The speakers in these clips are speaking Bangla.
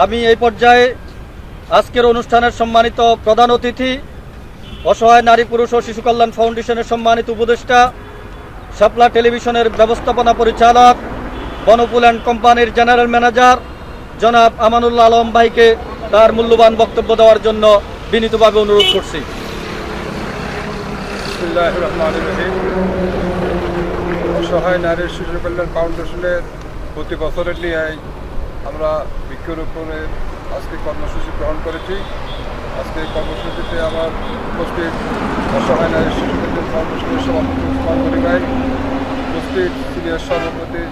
আমি এই পর্যায়ে আজকের অনুষ্ঠানের সম্মানিত প্রধান অতিথি, অসহায় নারী, পুরুষ ও শিশু কল্যাণ ফাউন্ডেশনের সম্মানিত উপদেষ্টা, শাপলা টেলিভিশনের ব্যবস্থাপনা পরিচালক বনপুল অ্যান্ড কোম্পানির জেনারেল ম্যানেজার, জনাব আমানুল্লাহ আলম ভাইকে তার মূল্যবান বক্তব্য দেওয়ার জন্য বিনীতভাবে অনুরোধ করছি। অসহায় নারীর শিশু কল্যাণ ফাউন্ডেশনের প্রতি বছরের নিয়ে আমরা বৃক্ষরোপণের আজকে কর্মসূচি গ্রহণ করেছি। আজকে কর্মসূচিতে আমার উপস্থিত অসহায় নারী শিশু কল্যাণ ফাউন্ডেশনের সভাপতি ভাই, উপস্থিত সিনিয়র সভাপতি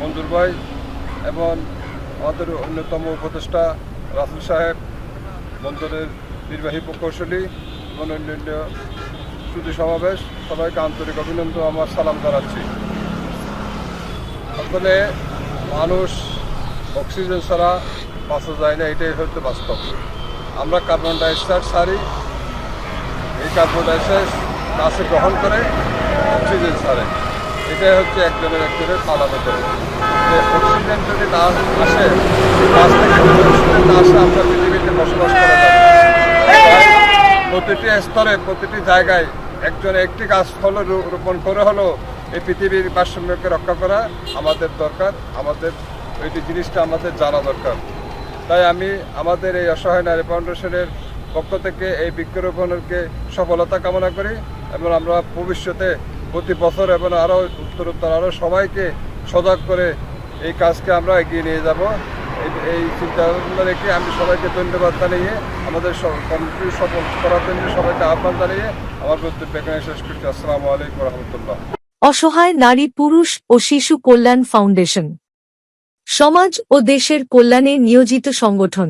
মঞ্জুর ভাই এবং আমাদের অন্যতম উপদেষ্টা রাসুল সাহেব মন্দিরের নির্বাহী প্রকৌশলী এবং অন্যান্য শ্রুতি সমাবেশ। সবাইকে আন্তরিক অভিনন্দন, আমার সালাম জানাচ্ছি। আসলে মানুষ অক্সিজেন ছাড়া বাঁচা যায় না, এটাই হচ্ছে বাস্তব। আমরা কার্বন ডাইঅক্সাইড ছাড়ি, এই কার্বন ডাইঅক্সাইড গাছে গ্রহণ করে অক্সিজেন ছাড়ে। এটাই হচ্ছে একজনের একজনের আলাদা করে যে অক্সিজেন যদি না আসে, গাছ থেকে না আসে, আমরা পৃথিবীতে বসবাস করা যাবে প্রতিটি স্তরে, প্রতিটি জায়গায় একজন একটি গাছ হলো রোপণ করে হলো, এই পৃথিবীর ভারসাম্যকে রক্ষা করা আমাদের দরকার, আমাদের ওইটি জিনিসটা আমাদের জানা দরকার। তাই আমি আমাদের এই অসহায় নারী ফাউন্ডেশনের পক্ষ থেকে এই বৃক্ষরোপণকে সফলতা কামনা করি এবং আমরা ভবিষ্যতে প্রতি বছর এবং আরও উত্তরোত্তর আরও সবাইকে সজাগ করে এই কাজকে আমরা এগিয়ে নিয়ে যাব। এই- এই চিন্তা ভাবনা রেখে আমি সবাইকে ধন্যবাদ জানিয়ে, আমাদের কমিটি সফল করার জন্য সবাইকে আহ্বান জানিয়ে আমার বক্তব্য এখানে শেষ করছি। আসসালামু আলাইকুম রহমতুল্লাহ। অসহায় নারী, পুরুষ ও শিশু কল্যাণ ফাউন্ডেশন। সমাজ ও দেশের কল্যাণে নিয়োজিত সংগঠন।